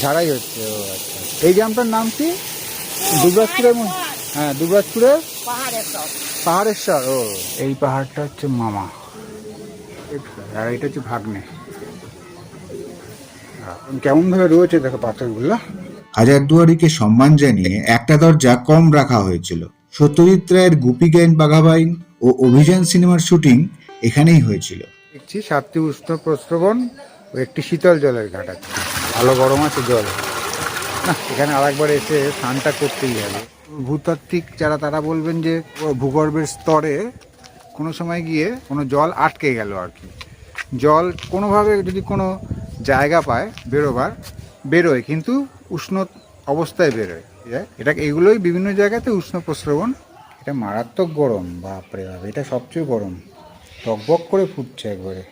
ঝাড়াই হচ্ছে ও আচ্ছা। এই গ্রামটার নাম কি? দুবরাজপুরের মধ্যে? হ্যাঁ পাহাড়ের পাহাড়েশ্বর ও। এই পাহাড়টা হচ্ছে মামা। আর এটা হচ্ছে ভাগ্নে। কেমন ভাবে রয়েছে দেখো পাথরগুলো? হাজারদুয়ারিকে সম্মান জানিয়ে একটা দরজা কম রাখা হয়েছিল। সত্যজিৎ রায়ের গুপি গাইন বাঘাবাইন ও অভিযান সিনেমার শুটিং এখানেই হয়েছিল। দেখছি সাতটি উষ্ণ প্রস্রবণ ও একটি শীতল জলের ঘাট আছে। ভালো গরম আছে, জল। না, এখানে আরেকবার এসে স্নানটা করতেই হবে। ভূতাত্ত্বিক যারা, তারা বলবেন যে ভূগর্ভের স্তরে কোনো সময় গিয়ে কোনো জল আটকে গেল আর কি। জল কোনোভাবে যদি কোনো জায়গা পায় বেরোবার, বেরোয়, কিন্তু উষ্ণ অবস্থায় বেরোয়। এটা, এগুলোই বিভিন্ন জায়গাতে উষ্ণ প্রস্রবণ। এটা মারাত্মক গরম, বাপরে বাপ, এটা সবচেয়ে গরম। টকবক করে ফুটছে একবারে।